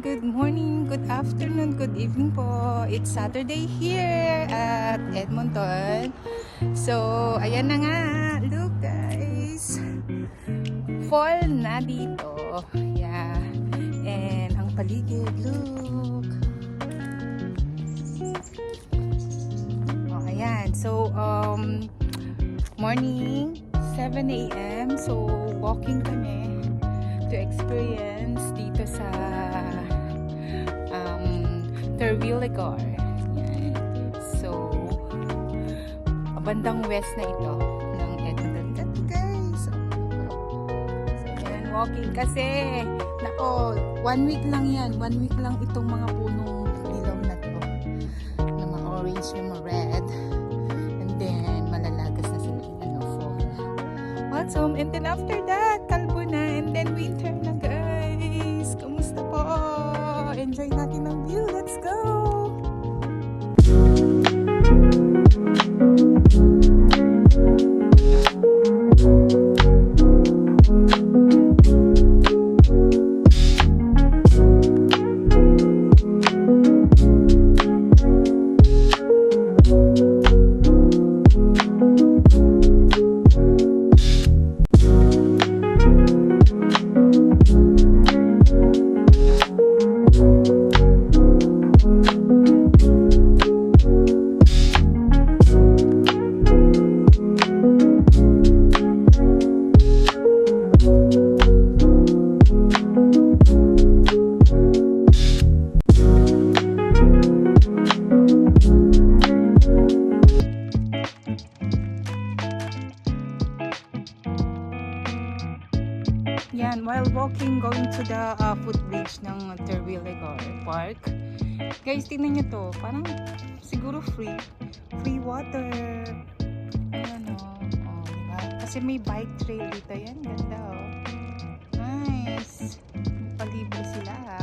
good morning, good afternoon, good evening po. It's Saturday here at Edmonton. So, ayan na nga. Look guys. Fall na dito. Yeah. And ang paligid, look. Oh, ayan. So, um, morning, 7 a.m. So, walking kami to experience dito sa um, Terwilligar. Yan. So, bandang west na ito ng Edmonton. Guys. So, yan, walking kasi. Nako, one week lang yan. One week lang itong mga punong dilaw na to. Na mga orange, yung mga red. And then, malalagas na sila in ano, fall autumn and then after that kalbo na and then winter na guys kumusta po enjoy natin go while walking going to the uh, footbridge ng Terwilligar Park. Guys tingnan nyo to. Parang siguro free free water. Ayan o oh, diba? kasi may bike trail dito. Yan ganda oh. Nice. Palibre sila ng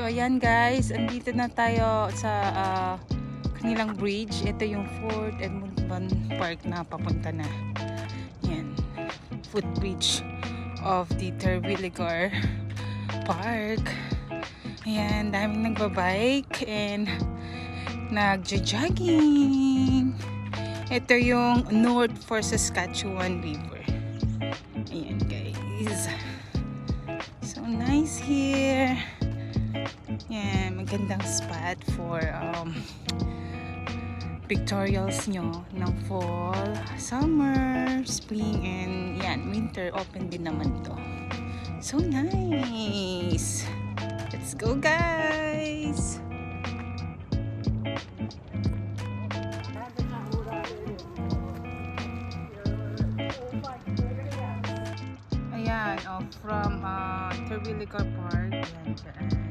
So ayan guys, andito na tayo sa ah, kanilang bridge. Ito yung Fort Edmonton Park na papunta na. Yan, footbridge of the Terwilligar Park. Ayan, daming nagbabike and nagja-jogging. Ito yung North for Saskatchewan River. Ayan guys. So nice here. Yan, magandang spot for um, pictorials nyo ng fall, summer, spring, and yan, winter open din naman to. So nice! Let's go guys! Ayan, oh, from uh, Terwilligar Park. Yan, dyan.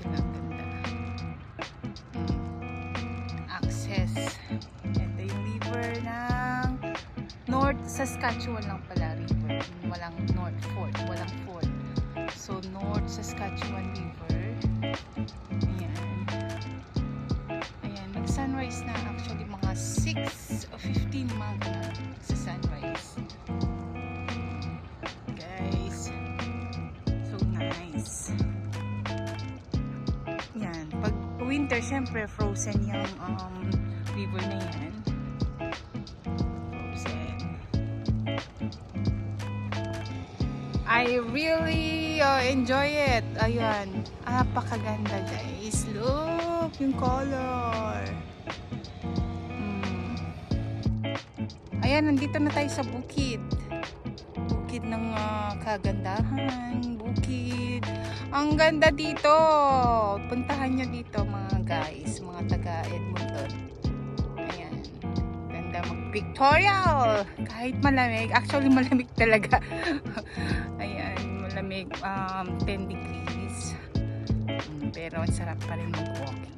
Nila. Ang ganda. Access. Ito yung river ng North Saskatchewan lang pala river. Walang North Fort. Walang Fort. So, North Saskatchewan River. Ayan. Ayan. Nag-sunrise na actually mga 6 o 15 mga ganun sa sunrise. Winter, syempre frozen yung um, river na yan. Frozen. I really uh, enjoy it. Ayan. Napakaganda guys. Look yung color. Mm. Ayan, nandito na tayo sa bukid. Bukid ng ah, kagandahan. Bukid. Ang ganda dito. Puntahan nyo dito mga guys. Mga taga Edmonton. Ayan. Ganda mag-pictorial. Kahit malamig. Actually malamig talaga. Ayan. Malamig. Um, 10 degrees. Pero ang sarap pa rin mag-walking.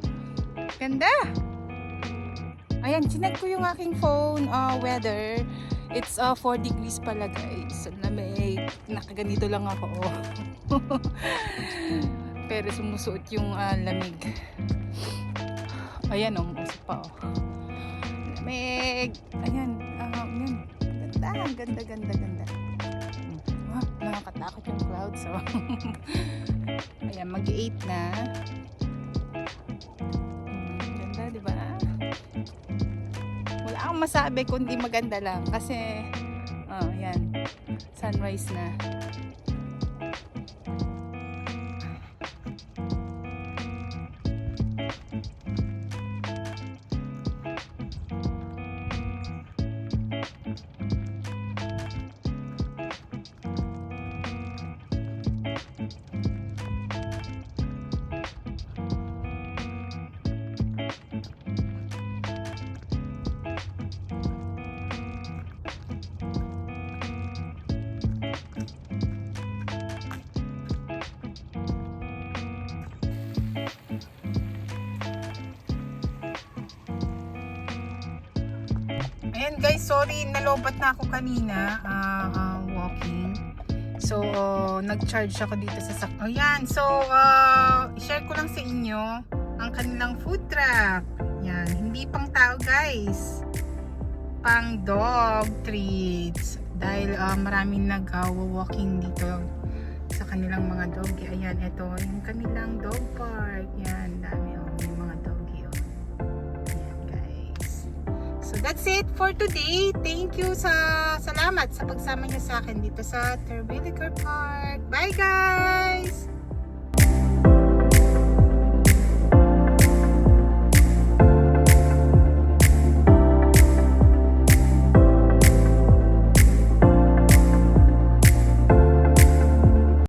Ganda! Ayan, chinag ko yung aking phone uh, weather. It's uh, 4 degrees pala guys. Ang lamig. Nakaganito lang ako. Oh. Pero sumusuot yung ah, lamig. Ayan oh, uso pa oh. Lamig. Ayan, ah, yan. Ganda, ganda, ganda, ganda. Hmm. Ah, nakakatakot yung clouds oh. Ayan, mag-8 na. Hmm, ganda, di ba? Wala akong masabi kundi maganda lang kasi oh, yan. Sunrise na. Ayan guys, sorry, nalobat na ako kanina ah, ah, walking. So, nag-charge ako dito sa sak... Oh, yan. So, ah, share ko lang sa inyo ang kanilang food truck. Yan, hindi pang tao guys. Pang dog treats. Dahil ah, maraming nag-walking dito sa kanilang mga doggy. Ayan, ito yung kanilang dog park. Yan, that's it for today. Thank you sa salamat sa pagsama niyo sa akin dito sa Terwilliger Park. Bye guys!